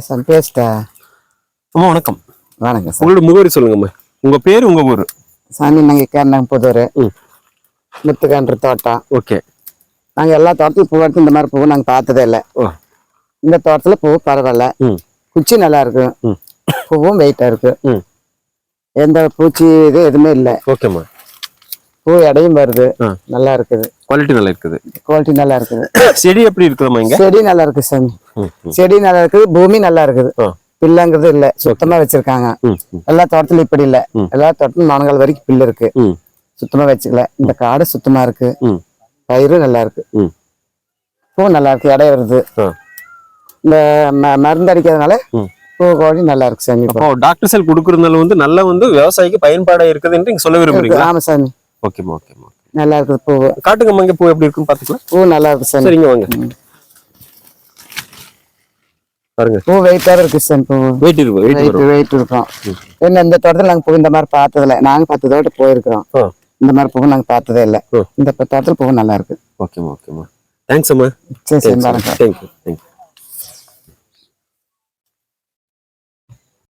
Sir பேசிட்டா அம்மா வணக்கம் வணக்கம் சார் உங்களோட முகவரி சொல்லுங்கம்மா உங்க பேர் உங்க ஊர் சாமி நாங்கள் கேரளாங்க புதூர் ம். முத்துக்கன்று தோட்டம் ஓகே நாங்கள் எல்லா தோட்டத்திலும் பூ எடுத்து இந்த மாதிரி பூ நாங்கள் பார்த்ததே இல்லை ஓ இந்த தோட்டத்தில் பூ பரவாயில்ல ம் குச்சி நல்லா இருக்கு ம். பூவும் வெயிட்டாக இருக்கு ம் எந்த பூச்சி இது எதுவுமே இல்லை ஓகேம்மா பூ எடையும் வருது. நல்லா இருக்குது குவாலிட்டி நல்லா இருக்குது குவாலிட்டி நல்லா இருக்குது செடி எப்படி இருக்குதும்மா இங்க? செடி நல்லா இருக்கு சாமி செடி நல்லா இருக்குது பூமி நல்லா இருக்குது பில்லுங்கிறது இல்லை சுத்தமா வச்சிருக்காங்க. எல்லா தோட்டத்திலும் இப்படி இல்லை. எல்லா தோட்டத்திலும் மணங்கால் வரைக்கும் பில்லு இருக்கு. சுத்தமா வச்சுக்கல. இந்த காடு சுத்தமா இருக்கு பயிரும் நல்லா இருக்கு பூ நல்லா இருக்கு எடை வருது. இந்த மருந்து அடிக்கிறதுனால பூ கோழி நல்லா இருக்கு சாமி டாக்டர் செல் கொடுக்கறதுனால வந்து நல்லா வந்து விவசாயிக்கு பயன்பாடா இருக்குது என்று நீங்க சொல்ல விரும்புறீங்களா? ஆமா சாமி. ஓகேம்மா ஓகேம்மா நல்லா இருக்குது பூ. காட்டுங்கம்மா இங்க பூ எப்படி இருக்குன்னு பாத்துக்கலாம் பூ நல்லா இருக்கு சாமி சரிங்க வாங்க. பாருங்க. பூ வெயிட்டாக இருக்கு சாமி பூ. வெயிட் இருக்கு வெயிட் வெயிட் இருக்கும். என்ன இந்த தோட்டத்தில் நாங்கள் பூ இந்த மாதிரி பார்த்ததில்ல. நாங்க பத்து தோட்டம் போயிருக்கிறோம் இந்த மாதிரி பூ நாங்கள் பார்த்ததே இல்லை. இந்த தோட்டத்தில் பூ நல்லா இருக்கு ஓகேம்மா ஓகேம்மா தேங்க்ஸ் அம்மா. சரி சரி தேங்க்யூ தேங்க்யூ